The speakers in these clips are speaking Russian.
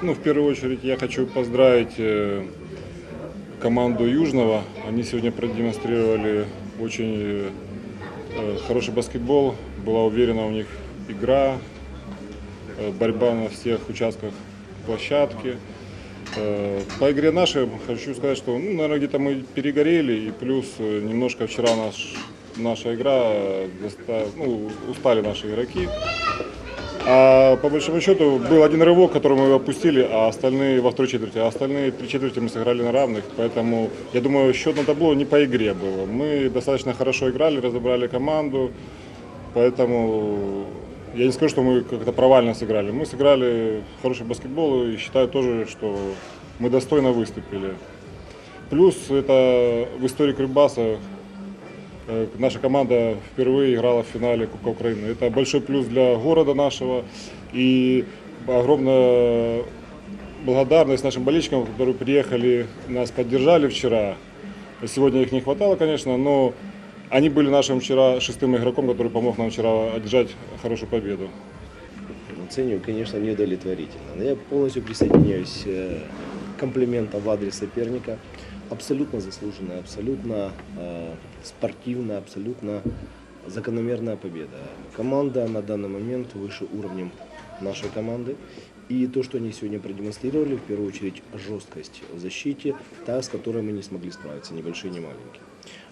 Ну, в первую очередь я хочу поздравить э, команду Южного. Они сегодня продемонстрировали очень э, хороший баскетбол. Была уверена у них игра, э, борьба на всех участках площадки. Э, По игре нашей хочу сказать, что, ну, наверное, где-то мы перегорели, и плюс э, немножко вчера наш, наша игра, э, ну, устали наши игроки. А по большому счету был один рывок, который мы опустили, а остальные во второй четверти, а остальные три четверти мы сыграли на равных, поэтому я думаю, счет на табло не по игре было. Мы достаточно хорошо играли, разобрали команду, поэтому я не скажу, что мы как-то провально сыграли. Мы сыграли хороший баскетбол и считаю тоже, что мы достойно выступили. Плюс это в истории Крыбаса Наша команда впервые играла в финале Кубка Украины. Это большой плюс для города нашего и огромная благодарность нашим болельщикам, которые приехали, нас поддержали вчера. Сегодня их не хватало, конечно, но они были нашим вчера шестым игроком, который помог нам вчера одержать хорошую победу. Оцениваю, конечно, неудовлетворительно. Но я полностью присоединяюсь э, к комплиментам в адрес соперника. Абсолютно заслуженная, абсолютно э, спортивная, абсолютно закономерная победа. Команда на данный момент выше уровнем нашей команды. И то, что они сегодня продемонстрировали, в первую очередь жесткость в защите, та, с которой мы не смогли справиться, ни большие, ни маленькие.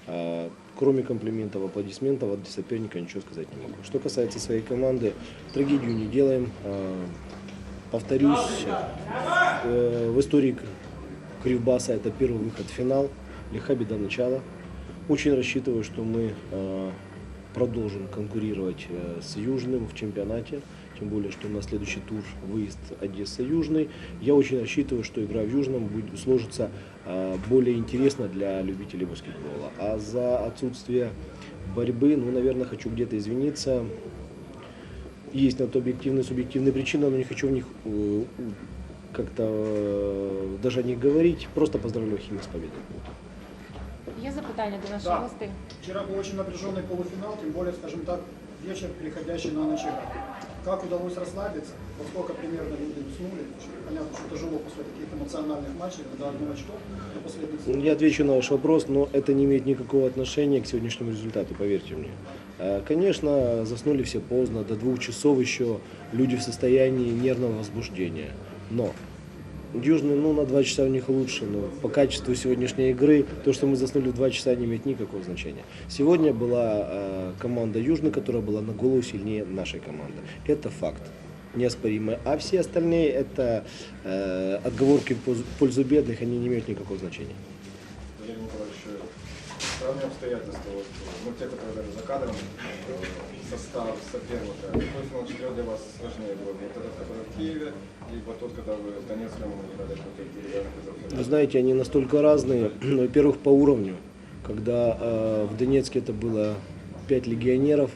А, Кроме комплиментов, аплодисментов от соперника ничего сказать не могу. Что касается своей команды, трагедию не делаем. А, Повторюсь, э, в истории Кривбаса это первый выход в финал, лиха беда начала. Очень рассчитываю, что мы э, продолжим конкурировать э, с Южным в чемпионате. Тем более, что на следующий тур выезд Одесса-Южный. Я очень рассчитываю, что игра в Южном будет сложиться э, более интересно для любителей баскетбола. А за отсутствие борьбы, ну, наверное, хочу где-то извиниться. Есть на то объективные, субъективные причины, но не хочу в них как-то э, даже них говорить. Просто поздравляю Химик с победой. Є запитання до наших Да. гостей? Вчера был очень напряженный полуфинал, тем более, скажем так, вечер, переходящий на ночь. Как удалось расслабиться? Во сколько примерно люди уснули? Понятно, что тяжело после таких эмоциональных матчей, когда одно очко на последних секундах. Я отвечу на ваш вопрос, но это не имеет никакого отношения к сегодняшнему результату, поверьте мне. Э, Конечно, заснули все поздно, до двух часов еще люди в состоянии нервного возбуждения. Но Южный, ну, на два часа у них лучше, но по качеству сегодняшней игры, то, что мы заснули в два часа, не имеет никакого значения. Сегодня была э, команда Южный, которая была на голову сильнее нашей команды. Это факт неоспоримый. А все остальные это э, отговорки в пользу- бедных, они не имеют никакого значения. Валерий Николаевич, странные обстоятельства, вот, ну, те, которые даже за кадром, э, состав соперника. Какой финал четырех для вас сложнее был? Вот этот, который в Киеве, либо тот, когда вы в Донецком играли против Вы знаете, они настолько разные. Во-первых, по уровню. Когда э, в Донецке это было 5 легионеров,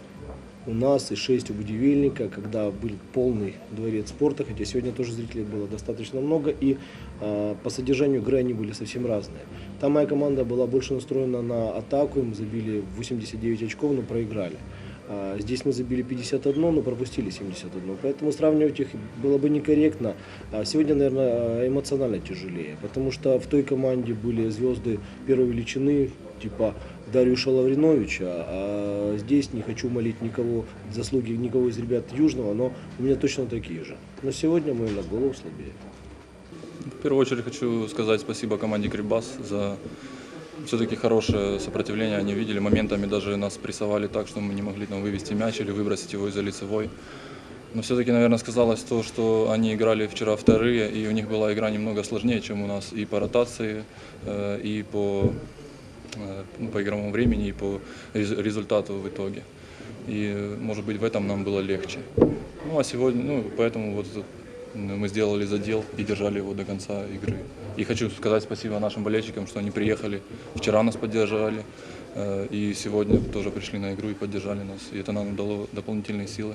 у нас и 6 у Будивельника, когда был полный дворец спорта, хотя сегодня тоже зрителей было достаточно много, и э, по содержанию игры они были совсем разные. Там моя команда была больше настроена на атаку, мы забили 89 очков, но проиграли. А Здесь мы забили 51, но пропустили 71. Поэтому сравнивать их было бы некорректно. А Сегодня, наверное, эмоционально тяжелее, потому что в той команде были звезды первой величины, типа Дарьюша Лавриновича, а здесь не хочу молить никого, заслуги никого из ребят Южного, но у меня точно такие же. Но сегодня мы на голову слабее. В первую очередь хочу сказать спасибо команде Крибас за все-таки хорошее сопротивление. Они видели моментами, даже нас прессовали так, что мы не могли там вывести мяч или выбросить его из-за лицевой. Но все-таки, наверное, сказалось то, что они играли вчера вторые, и у них была игра немного сложнее, чем у нас и по ротации, э, и по, э, по игровому времени, и по рез- результату в итоге. И, может быть, в этом нам было легче. Ну, а сегодня, ну, поэтому вот мы сделали задел и держали его до конца игры. И хочу сказать спасибо нашим болельщикам, что они приехали, вчера нас поддержали, э, и сегодня тоже пришли на игру и поддержали нас. И это нам дало дополнительные силы.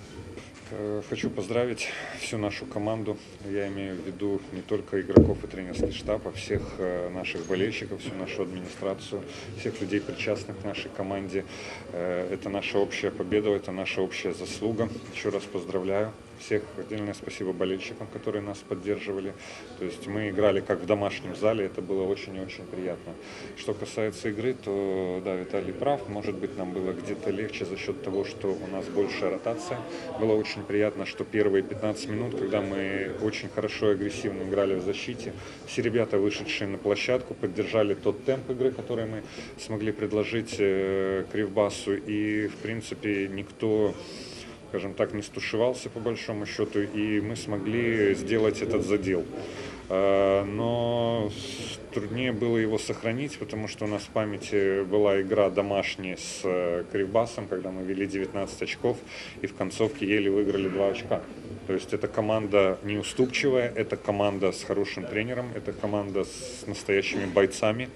Э, Хочу поздравить всю нашу команду. Я имею в виду не только игроков и тренерский штаб, а всех э, наших болельщиков, всю нашу администрацию, всех людей, причастных к нашей команде. Это наша общая победа, это наша общая заслуга. Еще раз поздравляю. Всех отдельное спасибо болельщикам, которые нас поддерживали. То есть мы играли как в домашнем зале, это было очень и очень приятно. Что касается игры, то да, Виталий прав. Может быть, нам было где-то легче за счет того, что у нас большая ротация. Было очень приятно, что первые 15 минут, когда мы очень хорошо и агрессивно играли в защите, все ребята, вышедшие на площадку, поддержали тот темп игры, который мы смогли предложить э, Кривбасу. И, в принципе, никто скажем так, не стушевался по большому счету, и мы смогли сделать этот задел. Э, Но труднее было его сохранить, потому что у нас в памяти была игра домашняя с э, Кривбасом, когда мы вели 19 очков и в концовке еле выиграли 2 очка. То есть это команда неуступчивая, это команда с хорошим тренером, это команда с настоящими бойцами,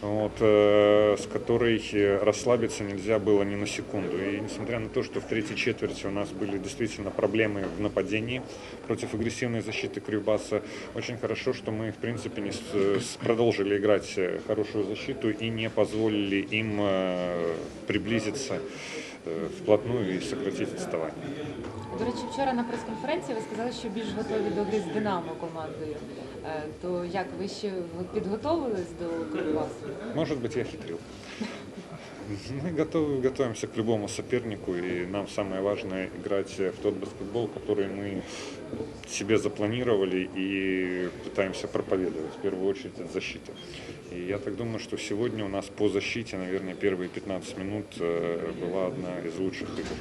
вот, э, с которой э, расслабиться нельзя было ни на секунду. И несмотря на то, что в третьей четверти у нас были действительно проблемы в нападении против агрессивной защиты Кривбаса, очень хорошо, что мы, в принципе, не с- с- продолжили играть э, хорошую защиту и не позволили им э, приблизиться э, вплотную и сократить отставание. До речі, вчора на прес-конференції ви сказали, що більш готові до гри з Динамо командою. Е, То як ви ще ви підготовились до Кривбасу? Может быть, я хитрил. Мы готовы, готовимся к любому сопернику, и нам самое важное играть в тот баскетбол, который мы себе запланировали и пытаемся проповедовать, в первую очередь, от защиты. И я так думаю, что сегодня у нас по защите, наверное, первые 15 минут э, была одна из лучших игр.